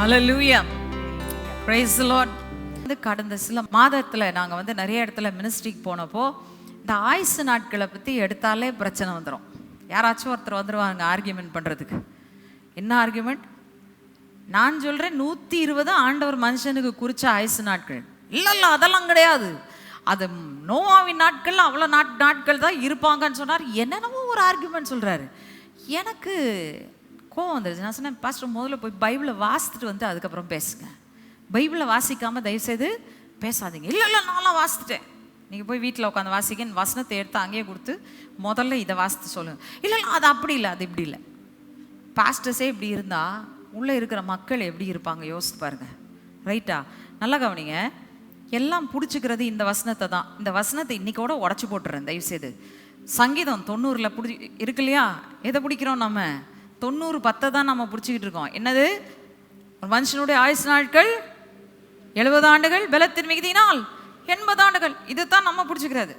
Hallelujah praise the lord. வந்து கடந்த சில மாதத்தில் நாங்கள் வந்து நிறைய இடத்துல மினிஸ்ட்ரிக்கு போனப்போ இந்த ஆயுசு நாட்களை பற்றி எடுத்தாலே பிரச்சனை வந்துடும் யாராச்சும் ஒருத்தர் வந்துருவாங்க ஆர்கியூமெண்ட் பண்ணுறதுக்கு என்ன ஆர்கியூமெண்ட் நான் சொல்கிறேன் நூற்றி இருபது ஆண்டவர் மனுஷனுக்கு குறித்த ஆயுசு நாட்கள். இல்லை இல்லை அதெல்லாம் கிடையாது. அது நோவாவின் நாட்கள் அவ்வளோ நாட் நாட்கள் தான் இருப்பாங்கன்னு சொன்னார். என்னென்னவோ ஒரு ஆர்கியூமெண்ட் சொல்கிறாரு எனக்கு கோவம் வந்துருச்சு. நான் சொன்னேன் பாஸ்டர் முதல்ல போய் பைபிளை வாசித்துட்டு வந்து அதுக்கப்புறம் பேசுங்க. பைபிளை வாசிக்காமல் தயவுசெய்து பேசாதீங்க. இல்லை இல்லை நான்லாம் வாசித்துட்டேன். நீங்கள் போய் வீட்டில் உட்காந்து வாசிக்க வசனத்தை எடுத்து அங்கேயே கொடுத்து முதல்ல இதை வாசித்து சொல்லுங்க. இல்லை இல்லை அது அப்படி இல்லை அது இப்படி இல்லை. பாஸ்டர்ஸே இப்படி இருந்தால் உள்ளே இருக்கிற மக்கள் எப்படி இருப்பாங்க? யோசித்து பாருங்க. ரைட்டா நல்லா கவனிங்க. எல்லாம் பிடிச்சிக்கிறது இந்த வசனத்தை தான். இந்த வசனத்தை இன்றைக்கூட உடச்சி போட்டுறேன் தயவுசெய்து. சங்கீதம் தொண்ணூறில் பிடிச்சி இருக்கு இல்லையா? எதை பிடிக்கிறோம் நம்ம? தொண்ணூறு பத்தை தான் நம்ம பிடிச்சிக்கிட்டு இருக்கோம். என்னது? ஒரு மனுஷனுடைய ஆயுசு நாட்கள் எழுபது ஆண்டுகள் பலத்தின் மிகுதியினால் எண்பது ஆண்டுகள். இதுதான் நம்ம பிடிச்சிக்கிறது.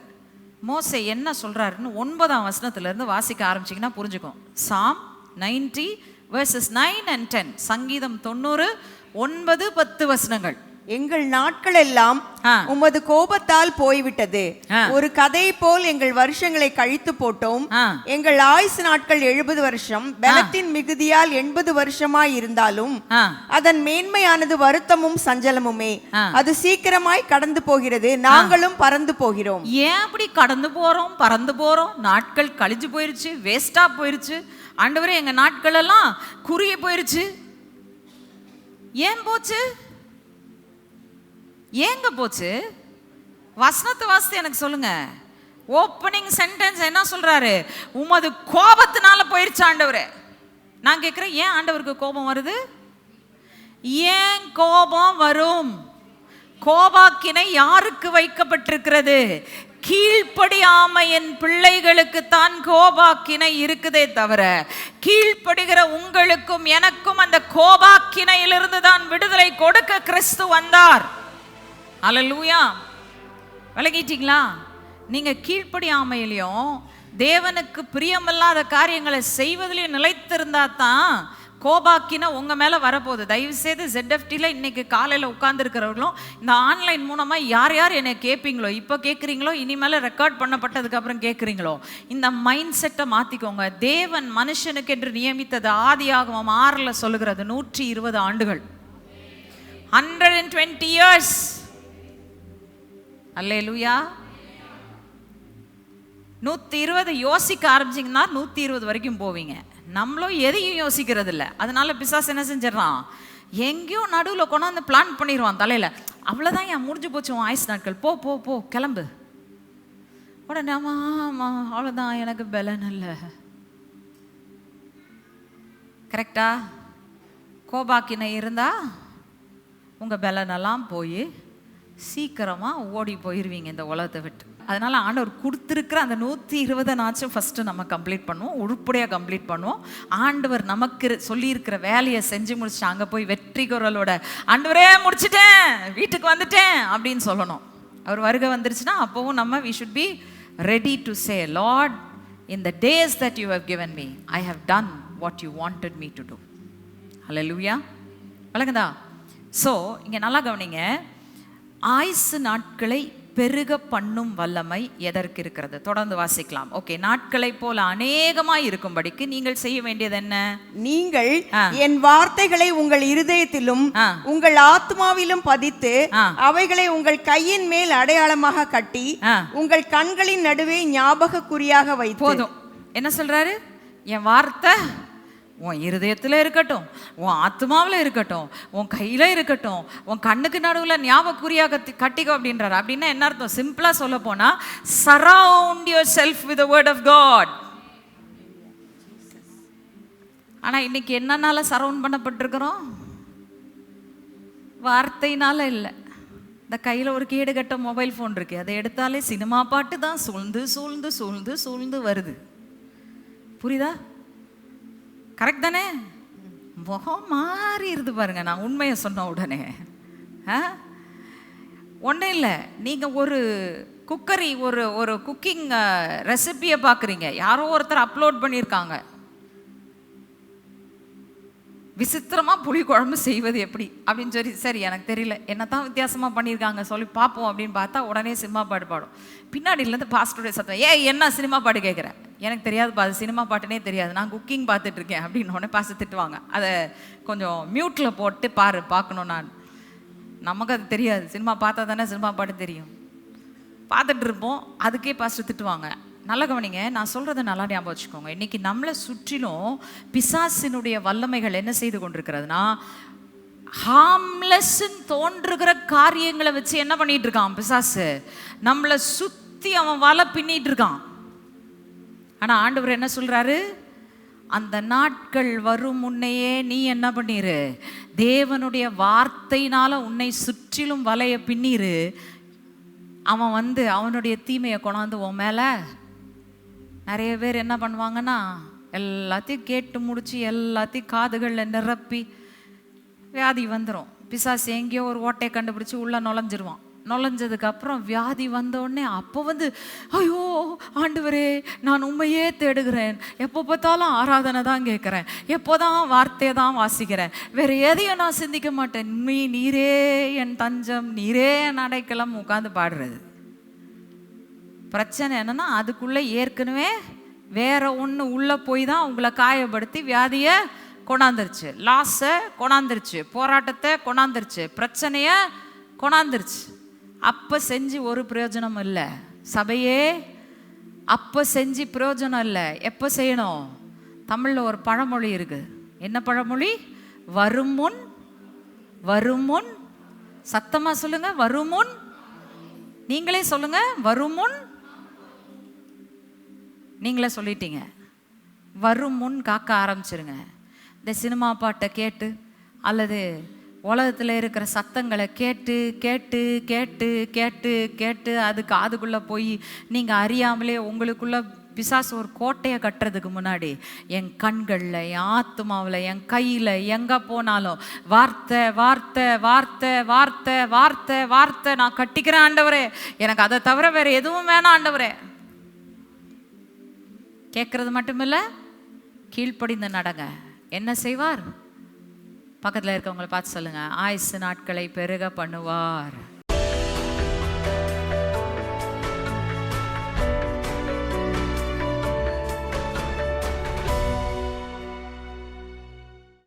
மோசை என்ன சொல்கிறாருன்னு ஒன்பதாம் வசனத்துலேருந்து வாசிக்க ஆரம்பிச்சிங்கன்னா புரிஞ்சுக்கும். Psalm ninety versus nine and ten சங்கீதம் தொண்ணூறு ஒன்பது பத்து வசனங்கள். எங்கள் நாட்கள் எல்லாம். உமது கோபத்தால் போய்விட்டது. ஒரு கதை போல் எங்கள் வருஷங்களை கழித்து போட்டோம். எங்கள் ஆயுசு நாட்கள் எழுபது வருஷம் பலத்தின் மிகுதியால் எண்பது வருஷமாய் இருந்தாலும் அதன் மேன்மையானது வருத்தமும் சஞ்சலமுமே. அது சீக்கிரமாய் கடந்து போகிறது. நாங்களும் பறந்து போகிறோம். ஏன் அப்படி கடந்து போறோம் பறந்து போறோம்? நாட்கள் கழிஞ்சு போயிருச்சு வேஸ்டா போயிருச்சு. ஆண்டவரே எங்க நாட்கள் எல்லாம் குறுகி போயிருச்சு. ஏன் போச்சு? ஏங்க போச்சு? வசனத்தை வாசித்து எனக்கு சொல்லுங்க. ஓப்பனிங் சென்டென்ஸ் என்ன சொல்றாரு? உமது கோபத்தினால போயிருச்சு ஆண்டவரே. நான் கேட்குறேன் ஏன் ஆண்டவருக்கு கோபம் வருது? ஏன் கோபம் வரும்? கோபாக்கினை யாருக்கு வைக்கப்பட்டிருக்கிறது? கீழ்ப்படியாமையின் பிள்ளைகளுக்கு தான் கோபாக்கினை இருக்குதே தவிர கீழ்ப்படுகிற உங்களுக்கும் எனக்கும் அந்த கோபாக்கினையிலிருந்து தான் விடுதலை கொடுக்க கிறிஸ்து வந்தார். அலலூயா விலகிட்டீங்களா நீங்கள் கீழ்ப்படியாமையிலையும் தேவனுக்கு பிரியமில்லாத காரியங்களை செய்வதிலையும் நிலைத்திருந்தா தான் கோபாக்கினா உங்கள் மேலே வரப்போகுது. தயவுசெய்து செய்து இன்றைக்கி காலையில் உட்காந்துருக்கிறவர்களும் இந்த ஆன்லைன் மூலமாக யார் யார் என்னை கேட்பீங்களோ இப்போ கேட்குறீங்களோ இனிமேல் ரெக்கார்ட் பண்ணப்பட்டதுக்கப்புறம் கேட்குறீங்களோ இந்த மைண்ட் செட்டை மாற்றிக்கோங்க தேவன் மனுஷனுக்கு என்று நியமித்தது ஆதியாகவும் ஆறில் சொல்லுகிறது நூற்றி இருபது ஆண்டுகள். Hundred and twenty years hallelujah. நூற்றி இருபது யோசிக்க ஆரம்பிச்சிங்கன்னா நூற்றி இருபது வரைக்கும் போவீங்க. நம்மளும் எதையும் யோசிக்கிறது இல்லை அதனால பிசாஸ் என்ன செஞ்சிடறான்? எங்கேயோ நடுவில் கொண்டாந்து பிளான் பண்ணிடுவான் தலையில். அவ்வளோதான் என் முடிஞ்சு போச்சு உன் ஆயுசு நாட்கள்? போ போ போ கிளம்பு. உடனே ஆமாம் அவ்வளோதான் எனக்கு பலன் இல்லை. கரெக்டா கோபாக்கினை இருந்தால் உங்கள் பலனெல்லாம் போய் சீக்கிரமாக ஓடி போயிருவீங்க இந்த உலகத்தை விட்டு. அதனால் ஆண்டவர் கொடுத்துருக்கிற அந்த நூற்றி இருபது நாச்சும் ஃபஸ்ட்டு நம்ம கம்ப்ளீட் பண்ணுவோம். உருப்படியாக கம்ப்ளீட் பண்ணுவோம். ஆண்டவர் நமக்கு சொல்லியிருக்கிற வேலையை செஞ்சு முடிச்சு அங்கே போய் வெற்றி குரலோட ஆண்டவரே முடிச்சிட்டேன். வீட்டுக்கு வந்துட்டேன். அப்படின்னு சொல்லணும். அவர் வருகை வந்துருச்சுன்னா அப்போவும் நம்ம we should be ready to say Lord in the days that you have given me I have done what you wanted me to do hallelujah வழங்குதா so இங்கே நல்லா கவனிங்க. ஆயுசு நாட்களை பெருக பண்ணும் வல்லமை எதற்கு இருக்கிறது தொடர்ந்து வாசிக்கலாம் ஓகே நாட்களைப் போல அநேகமாய் இருக்கும்படிக்கு நீங்கள் செய்ய வேண்டியது என்ன நீங்கள். என் வார்த்தைகளை உங்கள் இருதயத்திலும். உங்கள் ஆத்மாவிலும் பதித்து. அவைகளை உங்கள் கையின் மேல் அடையாளமாக கட்டி. உங்கள் கண்களின் நடுவே ஞாபக குறியாக வைத்து போதும் என்ன சொல்றாரு என் வார்த்தை உன் இருதயத்தில் இருக்கட்டும் உன் ஆத்மாவில் இருக்கட்டும் உன் கையில் இருக்கட்டும் உன் கண்ணுக்கு நடுவில் ஞாபகக்குறியாக கத்தி கட்டிக்கோ அப்படின்றாரு. அப்படின்னா என்ன அர்த்தம்? சிம்பிளாக சொல்ல போனால் surround yourself with word of God ஆனால் இன்னைக்கு என்னன்னால சரவுண்ட் பண்ணப்பட்டிருக்கிறோம்? வார்த்தையினால இல்லை. இந்த கையில் ஒரு கேடுகட்ட மொபைல் ஃபோன் இருக்கு. அதை எடுத்தாலே சினிமா பாட்டு தான் சூழ்ந்து சூழ்ந்து சூழ்ந்து சூழ்ந்து வருது. புரியுதா? கரெக்ட் தானே? முகம் மாறிடுது பாருங்க. நான் உண்மையை சொன்ன உடனே. ஆ? ஒன்றும் இல்லை. நீங்கள் ஒரு குக்கரி ஒரு ஒரு குக்கிங் ரெசிபியை பார்க்குறீங்க யாரோ ஒருத்தர் அப்லோட் பண்ணியிருக்காங்க விசித்திரமாக புளி குழம்பு செய்வது எப்படி? அப்படின்னு சொல்லி சரி எனக்கு தெரியல. என்ன தான் வித்தியாசமாக பண்ணியிருக்காங்க சொல்லி பார்ப்போம் அப்படின்னு பார்த்தா உடனே சினிமா பாட்டு பாடும். பின்னாடியிலேருந்து பாஸ்டருடைய சத்தம் ஏ என்ன சினிமா பாடு கேட்குறேன் எனக்கு தெரியாது அது சினிமா பாட்டுனே தெரியாது. நான் குக்கிங் பார்த்துட்டு இருக்கேன் அப்படின்னு உடனே பாஸ்டர் திட்டுவாங்க. அதை கொஞ்சம் மியூட்டில் போட்டு பாரு பார்க்கணும் நான். நமக்கு அது தெரியாது. சினிமா பார்த்தா தானே சினிமா பாட்டு தெரியும். பார்த்துட்டு இருப்போம் அதுக்கே பாஸ்ட்டு திட்டுவாங்க. நல்ல கவனிங்க நான் சொல்கிறத நல்லா ஞாபகம் வச்சுக்கோங்க. இன்னைக்கு நம்மளை சுற்றிலும் பிசாசினுடைய வல்லமைகள் என்ன செய்து கொண்டிருக்கிறதுனா ஹார்ம்லெஸ்ன்னு தோன்றுகிற காரியங்களை வச்சு என்ன பண்ணிகிட்ருக்கான் இருக்கான் பிசாசு? நம்மளை சுற்றி அவன் வலை பின்னிட்டு இருக்கான் ஆனால் ஆண்டவர் என்ன சொல்கிறாரு அந்த நாட்கள் வரும் முன்னையே நீ என்ன பண்ணிரு? தேவனுடைய வார்த்தையினால உன்னை சுற்றிலும் வலைய பின்னிரு. அவன் வந்து அவனுடைய தீமையை கொண்டாந்து உன் மேலே நிறைய பேர் என்ன பண்ணுவாங்கன்னா எல்லாத்தையும் கேட்டு முடிச்சு எல்லாத்தையும் காதுகளில் நிரப்பி வியாதி வந்துடும் பிசாசு எங்கேயோ ஒரு ஓட்டையை கண்டுபிடிச்சி உள்ளே நுழைஞ்சிருவான். நுழைஞ்சதுக்கு அப்புறம் வியாதி வந்தோடனே அப்போ வந்து ஐயோ ஆண்டவரே நான் உண்மையே தேடுகிறேன். எப்போ பார்த்தாலும் ஆராதனை தான் கேட்குறேன். எப்போ தான் வார்த்தையை தான் வாசிக்கிறேன். வேற எதையும் நான் சிந்திக்க மாட்டேன். நீ நீரே என் தஞ்சம் நீரே என் அடைக்கலம் உட்காந்து பாடுறது. பிரச்சனை என்னன்னா அதுக்குள்ளே ஏற்கனவே வேற ஒன்று உள்ளே போய் தான் உங்களை காயப்படுத்தி வியாதியை கொண்டாந்துருச்சு. லாஸை கொண்டாந்துருச்சு. போராட்டத்தை கொண்டாந்துருச்சு. பிரச்சனையை கொண்டாந்துருச்சு. அப்போ செஞ்சு ஒரு பிரயோஜனம் இல்லை. சபையே அப்போ செஞ்சு பிரயோஜனம் இல்லை. எப்போ செய்யணும்? தமிழில் ஒரு பழமொழி இருக்குது என்ன பழமொழி? வருமுன் வருமுன் சத்தமாக சொல்லுங்க வருமுன் நீங்களே சொல்லுங்க வருமுன் நீங்களே சொல்லிட்டீங்க. வரும் முன் காக்க ஆரம்பிச்சிருங்க. இந்த சினிமா பாட்டை கேட்டு அல்லது உலகத்தில் இருக்கிற சத்தங்களை கேட்டு கேட்டு கேட்டு கேட்டு கேட்டு அது காதுக்குள்ளே போய் நீங்கள் அறியாமலே உங்களுக்குள்ள பிசாசு ஒரு கோட்டையை கட்டுறதுக்கு முன்னாடி என் கண்களில் என் ஆத்மாவில் என் கையில் எங்கே போனாலும் வார்த்தை வார்த்தை வார்த்தை வார்த்தை வார்த்தை வார்த்தை நான் கட்டிக்கிறேன் ஆண்டவரே. எனக்கு அதை தவிர வேறு எதுவும் வேணாம் ஆண்டவரே. கேட்குறது மட்டுமில்லை கீழ்ப்படிந்து நடங்க. என்ன செய்வார்? பக்கத்தில் இருக்கவங்களை பார்த்து சொல்லுங்க. ஆயுசு நாட்களை பெருக பண்ணுவார்.